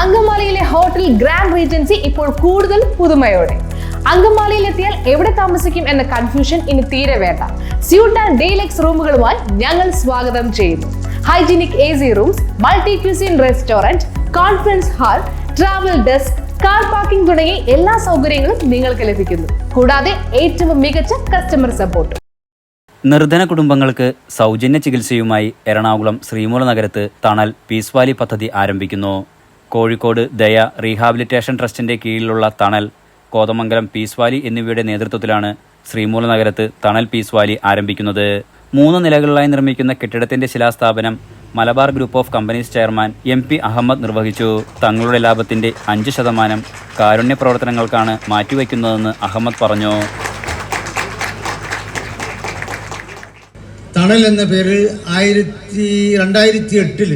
അങ്കമാലിയിലെ hotel grand Regency ഇപ്പോൾ കൂടുതൽ പുതുമയോടെ. അങ്കമാലിയിൽ എത്തിയാൽ എവിടെ താമസിക്കും എന്ന കൺഫ്യൂഷൻ ഇനി തീരെ വേണ്ട. സ്യൂട്ട് ആൻഡ് ഡീലക്സ് റൂമുകളുമായി ഞങ്ങൾ സ്വാഗതം ചെയ്യുന്നു. Hygienic A C rooms multi cuisine restaurant conference hall travel desk car parking തുടങ്ങിയ എല്ലാ സൗകര്യങ്ങളും നിങ്ങൾക്ക് ലഭിക്കുന്നു. കൂടാതെ ഏറ്റവും മികച്ച കസ്റ്റമർ സപ്പോർട്ട് നിർധന കുടുംബങ്ങൾക്ക് സൗജന്യ ചികിത്സയുമായി എറണാകുളം ശ്രീമൂല നഗരത്ത് തണൽ പീസ്വാലി പദ്ധതി ആരംഭിക്കുന്നു. കോഴിക്കോട് ദയ റീഹാബിലിറ്റേഷൻ ട്രസ്റ്റിന്റെ കീഴിലുള്ള തണൽ കോതമംഗലം പീസ് വാലി എന്നിവയുടെ നേതൃത്വത്തിലാണ് ശ്രീമൂല നഗരത്ത് തണൽ പീസ് വാലി ആരംഭിക്കുന്നത്. മൂന്ന് നിലകളിലായി നിർമ്മിക്കുന്ന കെട്ടിടത്തിന്റെ ശിലാസ്ഥാപനം Malabar group of companies chairman M P Ahmed നിർവഹിച്ചു. തങ്ങളുടെ ലാഭത്തിന്റെ അഞ്ച് ശതമാനം കാരുണ്യ പ്രവർത്തനങ്ങൾക്കാണ് മാറ്റിവെക്കുന്നതെന്ന് അഹമ്മദ് പറഞ്ഞു. തണൽ എന്ന പേരിൽ ആയിരത്തി രണ്ടായിരത്തി എട്ടിൽ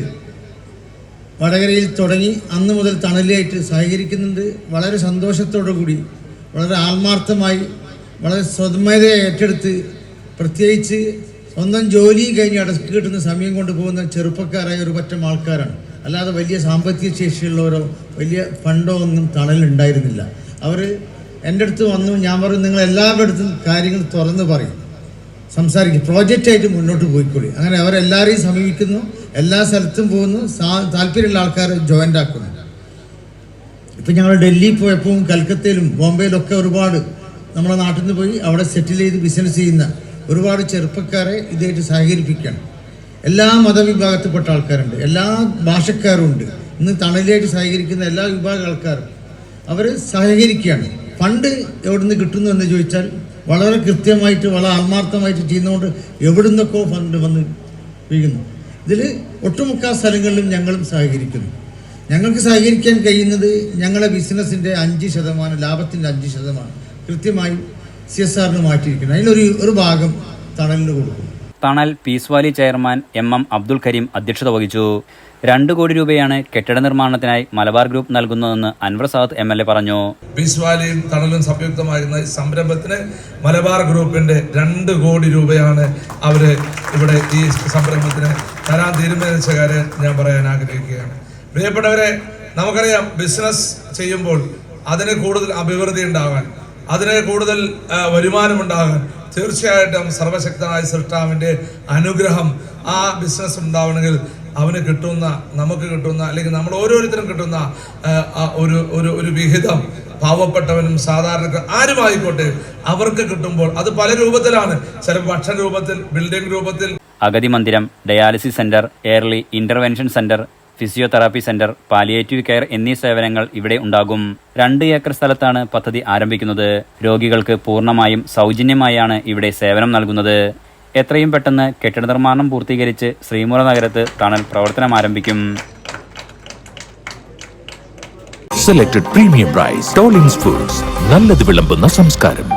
വടകരയിൽ തുടങ്ങി അന്ന് മുതൽ തണലിയായിട്ട് സഹകരിക്കുന്നുണ്ട്. വളരെ സന്തോഷത്തോടു കൂടി വളരെ ആത്മാർത്ഥമായി വളരെ സ്വതമേതയെ ഏറ്റെടുത്ത് പ്രത്യേകിച്ച് സ്വന്തം ജോലിയും കഴിഞ്ഞ് അടക്കി കിട്ടുന്ന സമയം കൊണ്ട് പോകുന്ന ചെറുപ്പക്കാരായ ഒരു പറ്റം ആൾക്കാരാണ്. അല്ലാതെ വലിയ സാമ്പത്തിക ശേഷിയുള്ളവരോ വലിയ ഫണ്ടോ ഒന്നും തണലുണ്ടായിരുന്നില്ല അവർ എന്റെ അടുത്ത് വന്നു ഞാൻ പറഞ്ഞു നിങ്ങൾ എല്ലാവരുടെ അടുത്തും കാര്യങ്ങൾ തുറന്ന് പറയും. സംസാരിക്കും. പ്രോജക്റ്റായിട്ട് മുന്നോട്ട് പോയിക്കോളി അങ്ങനെ അവരെല്ലാവരെയും സമീപിക്കുന്നു. എല്ലാ സ്ഥലത്തും പോകുന്നു. താല്പര്യമുള്ള ആൾക്കാർ ജോയിന്റ് ആക്കുന്നു. ഇപ്പം ഞങ്ങൾ ഡൽഹിയിൽ പോയപ്പോൾ കൽക്കത്തയിലും ബോംബെയിലും ഒക്കെ ഒരുപാട് നമ്മുടെ നാട്ടിൽ നിന്ന് പോയി അവിടെ സെറ്റിൽ ചെയ്ത് ബിസിനസ് ചെയ്യുന്ന ഒരുപാട് ചെറുപ്പക്കാരെ ഇതായിട്ട് സഹകരിപ്പിക്കുകയാണ് എല്ലാ മതവിഭാഗത്തിൽപ്പെട്ട ആൾക്കാരുണ്ട്. എല്ലാ ഭാഷക്കാരും ഉണ്ട്. ഇന്ന് തണലിലായിട്ട് സഹകരിക്കുന്ന എല്ലാ വിഭാഗ ആൾക്കാരും അവർ സഹകരിക്കുകയാണ്. ഫണ്ട് എവിടുന്ന് കിട്ടുന്നു എന്ന് ചോദിച്ചാൽ വളരെ കൃത്യമായിട്ട് വളരെ ആത്മാർത്ഥമായിട്ട് ചെയ്യുന്നതുകൊണ്ട് എവിടുന്നൊക്കെ ഫണ്ട് വന്ന് വീഴുന്നു. ഇതിൽ ഒട്ടുമുക്കാ സ്ഥലങ്ങളിലും ഞങ്ങളും സഹകരിക്കുന്നു. ഞങ്ങൾക്ക് സഹകരിക്കാൻ കഴിയുന്നത് ഞങ്ങളുടെ ബിസിനസ്സിന്റെ അഞ്ച് ശതമാനം ലാഭത്തിന്റെ അഞ്ച് ശതമാനം കൃത്യമായി സി എസ് ആറിന് മാറ്റിയിരിക്കുന്നു. അതിലൊരു ഒരു ഭാഗം തണലിന് കൊടുക്കും Thanal peace valley chairman M M Abdul Kareem അധ്യക്ഷത വഹിച്ചു. രണ്ട് കോടി രൂപയാണ് കെട്ടിട നിർമ്മാണത്തിനായി മലബാർ ഗ്രൂപ്പ് നൽകുന്നതെന്ന് Anwar Saad M L A പറഞ്ഞു. പീസ് വാലിയും തണലും സംയുക്തമായിരുന്ന സംരംഭത്തിന് മലബാർ ഗ്രൂപ്പിന്റെ രണ്ട് കോടി രൂപയാണ് അവർ ഇവിടെ ഈ സംരംഭത്തിന് തരാൻ തീരുമാനിച്ച കാര്യം ഞാൻ പറയാൻ ആഗ്രഹിക്കുകയാണ്. പ്രിയപ്പെട്ടവരെ നമുക്കറിയാം ബിസിനസ് ചെയ്യുമ്പോൾ അതിന് കൂടുതൽ അഭിവൃദ്ധി ഉണ്ടാകാൻ അതിന് കൂടുതൽ വരുമാനമുണ്ടാകാൻ തീർച്ചയായിട്ടും സർവശക്തനായ സൃഷ്ടാവിന്റെ അനുഗ്രഹം ആ ബിസിനസ് ഉണ്ടാവണമെങ്കിൽ അവന് കിട്ടുന്ന നമുക്ക് കിട്ടുന്ന അല്ലെങ്കിൽ നമ്മൾ ഓരോരുത്തരും കിട്ടുന്ന ഒരു ഒരു ഒരു വിഹിതം പാവപ്പെട്ടവനും സാധാരണ ആരുമായിക്കോട്ടെ അവർക്ക് കിട്ടുമ്പോൾ അത് പല രൂപത്തിലാണ്. ചില ഭക്ഷണ രൂപത്തിൽ ബിൽഡിംഗ് രൂപത്തിൽ. അഗതി മന്ദിരം dialysis centre early intervention centre physiotherapy centre palliative care എന്നീ സേവനങ്ങൾ ഇവിടെ ഉണ്ടാകും. രണ്ട് ഏക്കർ സ്ഥലത്താണ് പദ്ധതി ആരംഭിക്കുന്നത്. രോഗികൾക്ക് പൂർണമായും സൗജന്യമായാണ് ഇവിടെ സേവനം നൽകുന്നത്. എത്രയും പെട്ടെന്ന് കെട്ടിട നിർമ്മാണം പൂർത്തീകരിച്ച് ശ്രീമുറ നഗരത്ത് തണൽ പ്രവർത്തനം ആരംഭിക്കും. Selected premium rice trawling foods നല്ലത് വിളമ്പുന്ന സംസ്കാരം.